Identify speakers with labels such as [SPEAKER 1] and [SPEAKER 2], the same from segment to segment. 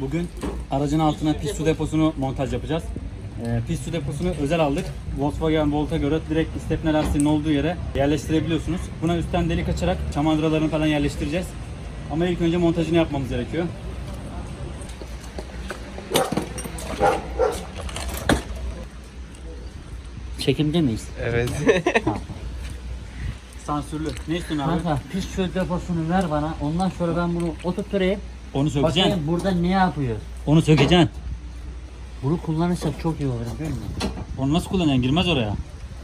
[SPEAKER 1] Bugün aracın altına pis su deposunu montaj yapacağız. Ee, pis su deposunu özel aldık. Volkswagen Volt'a göre direkt istepne lastiğinin olduğu yere yerleştirebiliyorsunuz. Buna üstten delik açarak çamandıralarını falan yerleştireceğiz. Ama ilk önce montajını yapmamız gerekiyor.
[SPEAKER 2] Çekimde miyiz?
[SPEAKER 3] Evet.
[SPEAKER 1] Sansürlü. Ne istiyorsun abi?
[SPEAKER 2] Kanka pis çöl deposunu ver bana. Ondan sonra ben bunu oturtturayım.
[SPEAKER 1] Onu sökeceksin.
[SPEAKER 2] Bakayım burada ne yapıyor?
[SPEAKER 1] Onu sökeceksin.
[SPEAKER 2] Bunu kullanırsak çok iyi olur biliyor musun?
[SPEAKER 1] Onu nasıl kullanacaksın? Girmez oraya.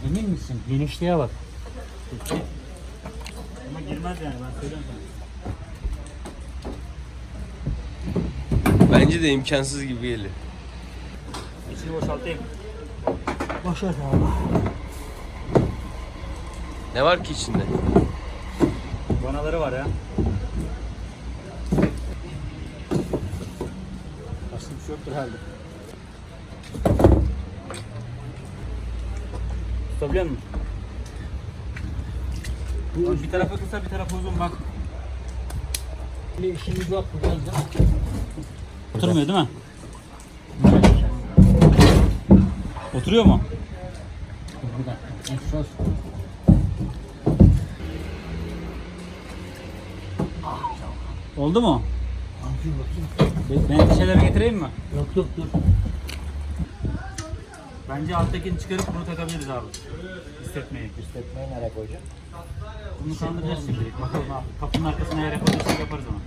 [SPEAKER 2] Emin misin? Genişliğe bak.
[SPEAKER 1] Ama girmez yani ben söylüyorum
[SPEAKER 3] Bence de imkansız gibi geliyor.
[SPEAKER 1] İçini boşaltayım.
[SPEAKER 2] Boşver abi.
[SPEAKER 3] Ne var ki içinde?
[SPEAKER 1] Vanaları var ya. Şey yoktur herhalde. Tutabiliyor musun? Bak, Bir tarafı kısa bir tarafı uzun bak.
[SPEAKER 2] Bir işimiz yok mi?
[SPEAKER 1] Oturmuyor değil mi? Oturuyor mu?
[SPEAKER 2] Egzoz.
[SPEAKER 1] Oldu mu? Ben bir şeyler getireyim mi?
[SPEAKER 2] Yok yok dur.
[SPEAKER 1] Bence alttakini çıkarıp bunu takabiliriz abi. İstetmeyi.
[SPEAKER 2] İstetmeyi nereye koyacağım?
[SPEAKER 1] Bunu kandıracağız şimdi. Bakalım abi. Kapının arkasına eğer yapabilirsek yaparız onu.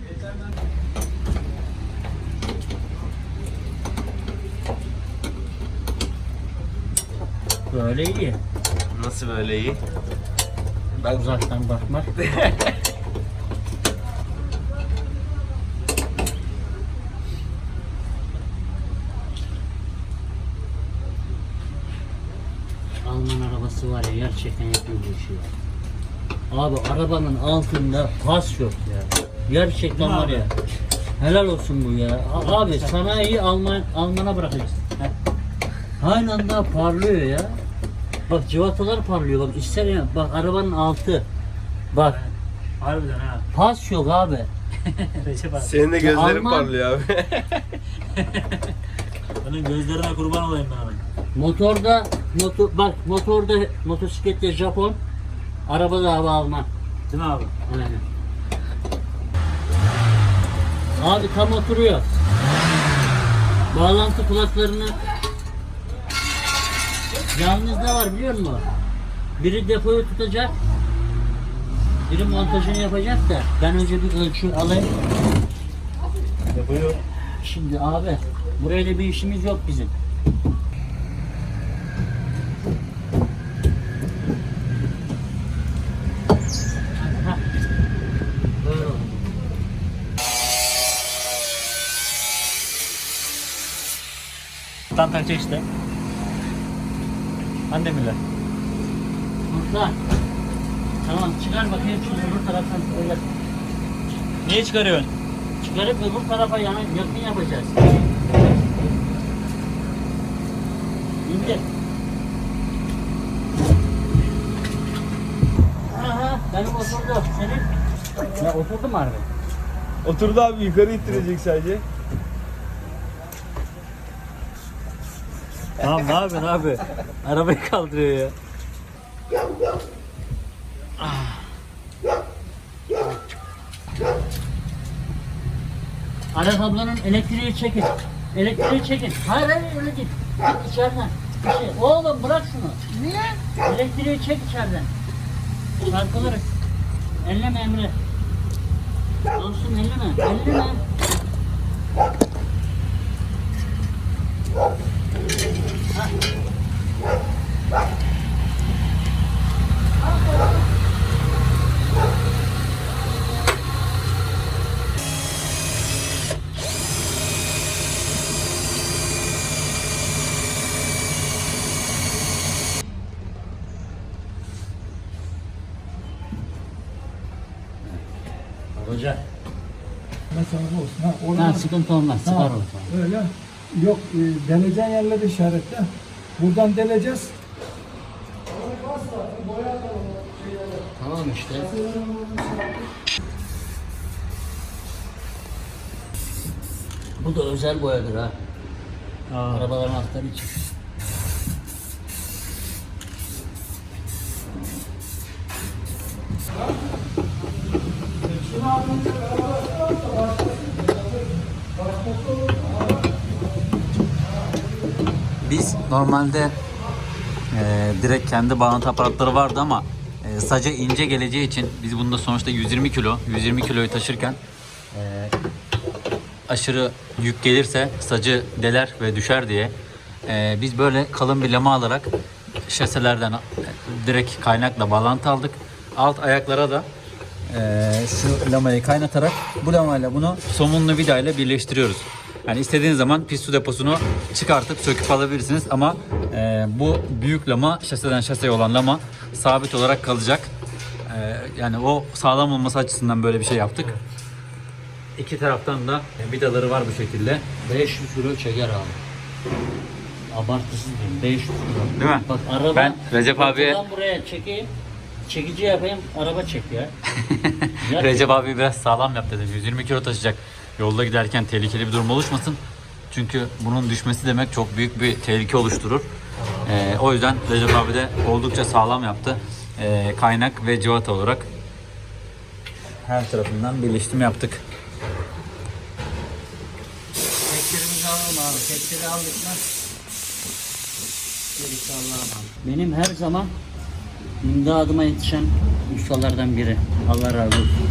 [SPEAKER 2] Böyle iyi.
[SPEAKER 3] Nasıl böyle iyi? Ben
[SPEAKER 2] Uzaktan bakmak. Alman arabası var ya gerçekten yapıyor bu işi ya. Abi arabanın altında pas yok ya. Gerçekten var ya. Helal olsun bu ya. A- Abi sanayiyi Alman Alman'a bırakacağız. Heh. Aynı anda parlıyor ya. Bak civatalar parlıyor bak ister ya bak arabanın altı. Bak
[SPEAKER 1] Harbiden ha.
[SPEAKER 2] pas yok abi.
[SPEAKER 1] Recep abi.
[SPEAKER 3] senin de gözlerin
[SPEAKER 2] Alman-
[SPEAKER 3] parlıyor abi.
[SPEAKER 1] Senin gözlerine kurban olayım ben abi.
[SPEAKER 2] Motorda motor bak motorda motosiklette Japon, arabada hava Alman.
[SPEAKER 1] Değil mi abi?
[SPEAKER 2] Aynen. Abi tam oturuyor. Bağlantı kulaklarını Yalnız ne var biliyor musun? Biri depoyu tutacak. Biri montajını yapacak da ben önce bir ölçü alayım.
[SPEAKER 1] Yapıyor.
[SPEAKER 2] Şimdi abi buraya da bir işimiz yok bizim. Hah. Böyle oldu.
[SPEAKER 1] Tam takacak işte. Andemirler.
[SPEAKER 2] Burada. Tamam çıkar bakayım şunu öbür taraftan öyle.
[SPEAKER 1] Niye çıkarıyorsun?
[SPEAKER 2] Çıkarıp öbür tarafa yana yakın yapacağız. İndir. Aha benim oturdu. Senin? Ya oturdu mu harbi?
[SPEAKER 3] Oturdu abi yukarı ittirecek sadece.
[SPEAKER 1] Tamam ne yapıyorsun abi? Arabayı kaldırıyor ya.
[SPEAKER 2] Aras ablanın elektriği çekin. Elektriği çekin. Hayır hayır öyle değil. Git içeriden. Bir şey. Oğlum bırak şunu. Niye? Elektriği çek içeriden. Çarpılır. Elleme Emre. Olsun elleme. Elleme. Olacak.
[SPEAKER 4] Mesela olsun. Ha,
[SPEAKER 2] Ha,
[SPEAKER 4] oradan,
[SPEAKER 2] sıkıntı olmaz.
[SPEAKER 4] Ha,
[SPEAKER 2] ortadan.
[SPEAKER 4] öyle. Yok, e, deleceğin yerleri işaretle. Buradan deleceğiz.
[SPEAKER 2] Tamam işte. Bu da özel boyadır ha.
[SPEAKER 5] Aa,
[SPEAKER 2] Arabaların altları için.
[SPEAKER 1] Biz normalde e, direkt kendi bağlantı aparatları vardı ama e, saca ince geleceği için biz bunda sonuçta 120 kilo, 120 kiloyu taşırken e, aşırı yük gelirse sacı deler ve düşer diye e, biz böyle kalın bir lama alarak şaselerden e, direkt kaynakla bağlantı aldık. Alt ayaklara da e, şu lamayı kaynatarak bu lamayla bunu somunlu vida ile birleştiriyoruz. Yani istediğiniz zaman pis su deposunu çıkartıp söküp alabilirsiniz ama e, bu büyük lama şaseden şaseye olan lama sabit olarak kalacak. E, yani o sağlam olması açısından böyle bir şey yaptık. İki taraftan da vidaları var bu şekilde.
[SPEAKER 2] 500 kilo çeker abi. Abartısız değil. 500 kilo.
[SPEAKER 1] Değil mi?
[SPEAKER 2] Bak araba.
[SPEAKER 1] Ben Recep abiye-
[SPEAKER 2] buraya çekeyim. Çekici yapayım. Araba çek ya. Ya-
[SPEAKER 1] Recep abi biraz sağlam yap dedim. 120 kilo taşıyacak. Yolda giderken tehlikeli bir durum oluşmasın. Çünkü bunun düşmesi demek çok büyük bir tehlike oluşturur. Ee, o yüzden Recep abi de oldukça sağlam yaptı. Ee, kaynak ve civata olarak her tarafından birleştirme yaptık.
[SPEAKER 2] Teklerimizi alalım abi. Tekleri aldık mı? Gerisi Allah'a. Benim her zaman imdadıma yetişen ustalardan biri. Allah razı olsun.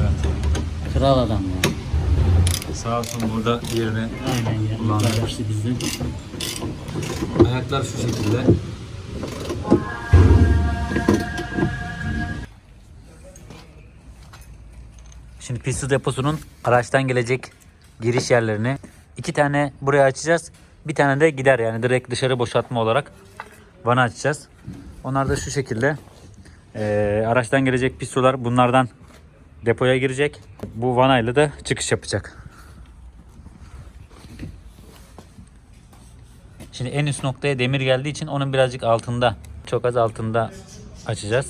[SPEAKER 1] Evet.
[SPEAKER 2] Kral adam ya.
[SPEAKER 1] Sağ olsun burada yerini
[SPEAKER 2] Aynen ya.
[SPEAKER 1] Kullandık.
[SPEAKER 2] Paylaştı bizden.
[SPEAKER 1] Ayaklar şu şekilde. Şimdi pis su deposunun araçtan gelecek giriş yerlerini iki tane buraya açacağız. Bir tane de gider yani direkt dışarı boşaltma olarak vana açacağız. Onlar da şu şekilde. Ee, araçtan gelecek pis sular bunlardan depoya girecek. Bu vanayla da çıkış yapacak. Şimdi en üst noktaya demir geldiği için onun birazcık altında, çok az altında açacağız.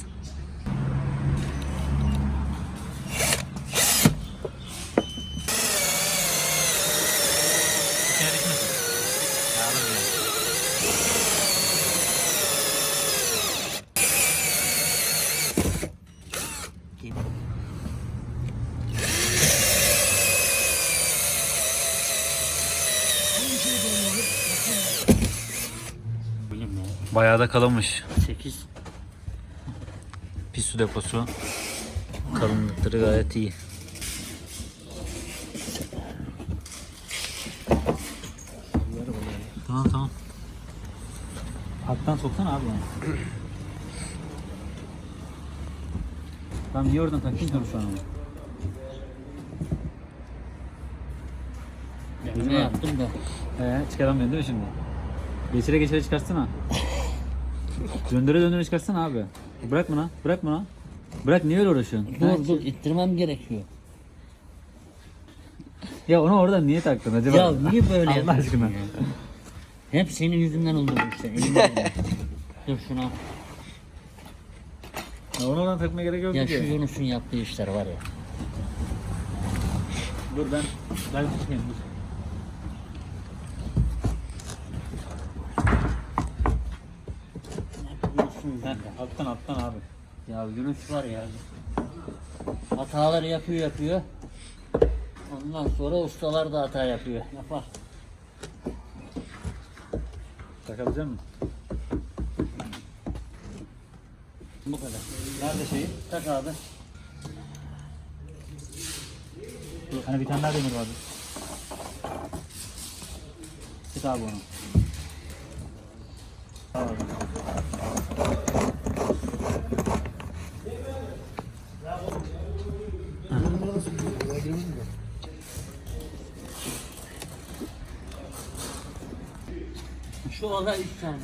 [SPEAKER 2] Bilim ya.
[SPEAKER 1] Bayağı da kalınmış.
[SPEAKER 2] 8.
[SPEAKER 1] Pis su deposu. Kalınlıkları gayet iyi. Tamam tamam. Alttan soksana abi yani. Tamam niye oradan takayım ki onu şu an?
[SPEAKER 2] Ne yaptım da.
[SPEAKER 1] Ee, çıkaramıyorsun değil mi şimdi? Geçire geçire çıkarsana. Döndüre döndüre çıkarsana abi. Bırak bana, bırak bana. Bırak niye öyle uğraşıyorsun?
[SPEAKER 2] Dur dur ittirmem gerekiyor.
[SPEAKER 1] Ya onu oradan niye taktın acaba?
[SPEAKER 2] Ya niye böyle
[SPEAKER 1] Allah
[SPEAKER 2] yapıyorsun
[SPEAKER 1] aşkına.
[SPEAKER 2] ya? Hep senin yüzünden oldu bu işte. oldu. dur şuna.
[SPEAKER 1] Ya onu oradan takmaya gerek yok
[SPEAKER 2] Ya
[SPEAKER 1] ki.
[SPEAKER 2] şu Yunus'un yaptığı işler var ya.
[SPEAKER 1] Dur ben, ben tutayım dur.
[SPEAKER 2] Yunus'un
[SPEAKER 1] Heh, alttan alttan abi.
[SPEAKER 2] Ya Yunus var ya. Hataları yapıyor yapıyor. Ondan sonra ustalar da hata yapıyor. Yapar.
[SPEAKER 1] Takabilecek misin?
[SPEAKER 2] Bu kadar.
[SPEAKER 1] Nerede şeyi?
[SPEAKER 2] Tak abi.
[SPEAKER 1] Hani bir tane daha demir vardı. Tut abi onu. Tamam.
[SPEAKER 2] Şu oda üç tane.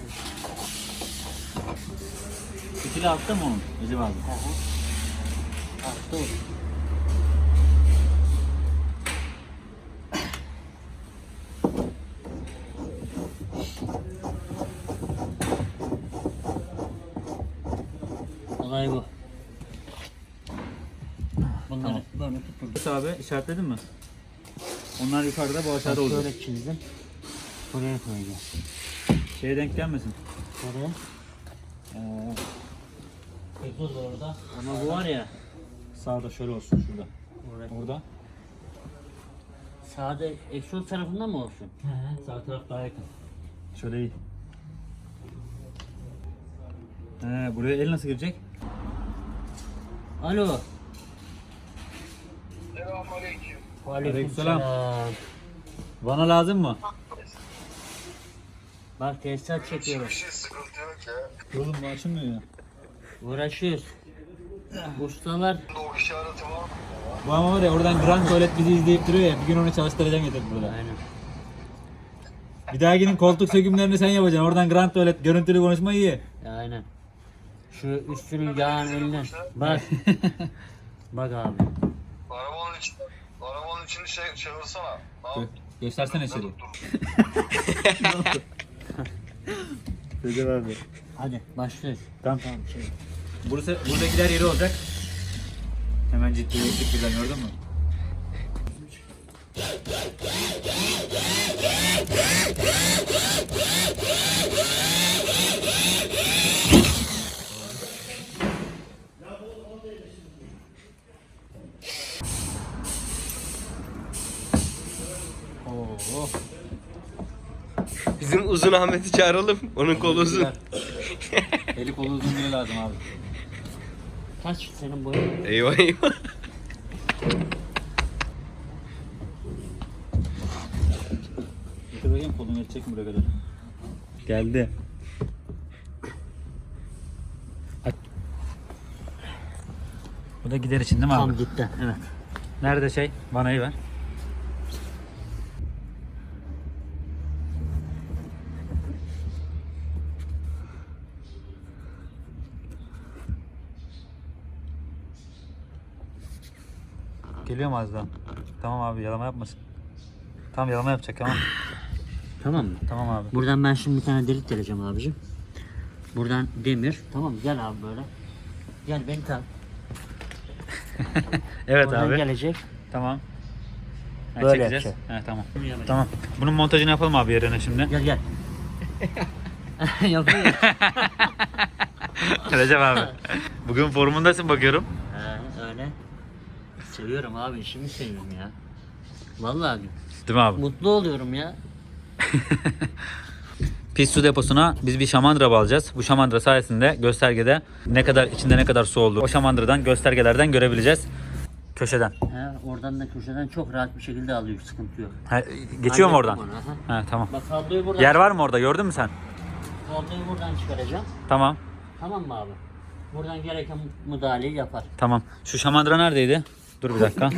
[SPEAKER 1] İkili altta mı onun? Recep abi.
[SPEAKER 2] Ah dur. Olay bu. Bunları böyle tutun.
[SPEAKER 1] Abi işaretledin mi? Onlar yukarıda bu aşağıda olacak.
[SPEAKER 2] Şöyle çizdim. Buraya koyacağım.
[SPEAKER 1] Şeye denk gelmesin.
[SPEAKER 2] Nereye?
[SPEAKER 1] Ee,
[SPEAKER 2] Egzoz orada. Ama bu var ya.
[SPEAKER 1] sağda şöyle olsun şurada.
[SPEAKER 2] Orada.
[SPEAKER 1] Orada.
[SPEAKER 2] Sağda egzoz tarafında mı olsun?
[SPEAKER 1] Sağ taraf daha yakın. Şöyle iyi. He, buraya el nasıl girecek?
[SPEAKER 2] Alo.
[SPEAKER 6] Selamünaleyküm.
[SPEAKER 1] Aleykümselam. Bana lazım mı?
[SPEAKER 2] Bak tesisat
[SPEAKER 6] Bir
[SPEAKER 2] çekiyoruz.
[SPEAKER 6] şey sıkıntı yok ya.
[SPEAKER 1] Oğlum bu açılmıyor ya.
[SPEAKER 2] Uğraşıyoruz. Ustalar
[SPEAKER 6] Doğu işareti var mı?
[SPEAKER 1] Bu ama var ya oradan Grand Tuvalet bizi izleyip duruyor ya. Bir gün onu çalıştıracağım getirip burada.
[SPEAKER 2] aynen.
[SPEAKER 1] Bir daha gidin koltuk sökümlerini sen yapacaksın. Oradan Grand Tuvalet görüntülü konuşma iyi.
[SPEAKER 2] Aynen. Şu üstünün yağın elinden. Bak. Bak abi.
[SPEAKER 6] Arabanın içi, arabanın içini şey. Ne yap?
[SPEAKER 1] Göstersene
[SPEAKER 6] Ne
[SPEAKER 1] içeri. Recep abi.
[SPEAKER 2] Hadi başlıyoruz.
[SPEAKER 1] Tamam tamam. Şey. Burası, buradakiler yeri olacak. Hemen ciddileştik birden gördün mü? Oo.
[SPEAKER 3] Bizim uzun Ahmet'i çağıralım. Onun kolu uzun.
[SPEAKER 1] Eli kolu uzun biri lazım abi.
[SPEAKER 2] Kaç senin boyun?
[SPEAKER 3] Eyvah eyvah.
[SPEAKER 1] Bakayım kolunu yetecek mi buraya kadar? Geldi. Bu da gider için değil mi
[SPEAKER 2] Tam
[SPEAKER 1] abi?
[SPEAKER 2] gitti. Evet.
[SPEAKER 1] Nerede şey? Vanayı ver. Geliyor mu az daha? Tamam abi yalama yapmasın. Tamam yalama yapacak tamam.
[SPEAKER 2] Tamam mı?
[SPEAKER 1] Tamam abi.
[SPEAKER 2] Buradan ben şimdi bir tane delik deleceğim abicim. Buradan demir. Tamam gel abi böyle. Gel beni tak.
[SPEAKER 1] Evet
[SPEAKER 2] Oradan
[SPEAKER 1] abi.
[SPEAKER 2] gelecek.
[SPEAKER 1] Tamam. Ha,
[SPEAKER 2] Böyle
[SPEAKER 1] çekeceğiz.
[SPEAKER 2] yapacak.
[SPEAKER 1] He, tamam. Tamam. Bunun montajını yapalım abi yerine şimdi.
[SPEAKER 2] Gel gel. Yapayım.
[SPEAKER 1] Recep abi. Bugün formundasın bakıyorum.
[SPEAKER 2] He. Seviyorum abi işimi seviyorum ya. Vallahi
[SPEAKER 1] Değil mi abi?
[SPEAKER 2] mutlu oluyorum ya.
[SPEAKER 7] Pis su deposuna biz bir şamandıra bağlayacağız. Bu şamandıra sayesinde göstergede ne kadar içinde ne kadar su olduğu o şamandıradan göstergelerden görebileceğiz. Köşeden.
[SPEAKER 2] He, oradan da köşeden çok rahat bir şekilde alıyor sıkıntı yok.
[SPEAKER 1] Ha, geçiyor mu oradan?
[SPEAKER 2] Hallettim onu, aha.
[SPEAKER 1] Ha, tamam.
[SPEAKER 2] Bak kabloyu buradan,
[SPEAKER 1] Yer var mı orada gördün mü sen?
[SPEAKER 2] kabloyu buradan çıkaracağım.
[SPEAKER 1] Tamam.
[SPEAKER 2] Tamam mı abi? Buradan gereken müdahaleyi yapar.
[SPEAKER 1] Tamam. Şu şamandıra neredeydi? Dur bir dakika.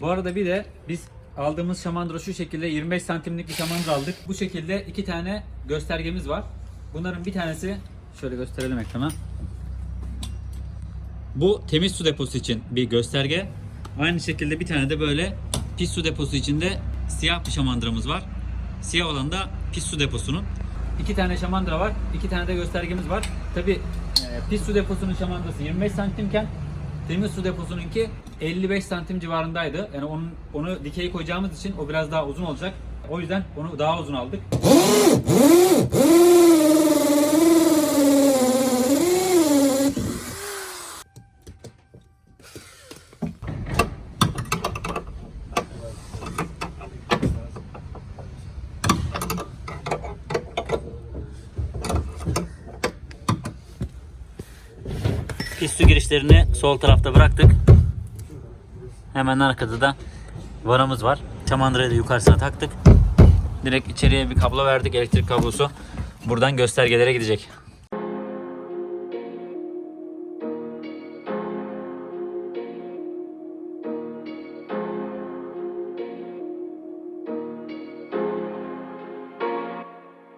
[SPEAKER 1] Bu arada bir de biz aldığımız şamandıra şu şekilde 25 santimlik bir şamandıra aldık. Bu şekilde iki tane göstergemiz var. Bunların bir tanesi şöyle gösterelim ekrana. Bu temiz su deposu için bir gösterge. Aynı şekilde bir tane de böyle pis su deposu için de siyah bir şamandıramız var. Siyah olan da pis su deposunun. İki tane şamandıra var. iki tane de göstergemiz var. Tabi pis su deposunun şamandırası 25 santimken temiz su deposununki 55 santim civarındaydı. Yani onun, onu dikey koyacağımız için o biraz daha uzun olacak. O yüzden onu daha uzun aldık.
[SPEAKER 7] Pis su girişlerini sol tarafta bıraktık. Hemen arkada da varamız var. Çamandırayı da yukarısına taktık. Direkt içeriye bir kablo verdik elektrik kablosu. Buradan göstergelere gidecek.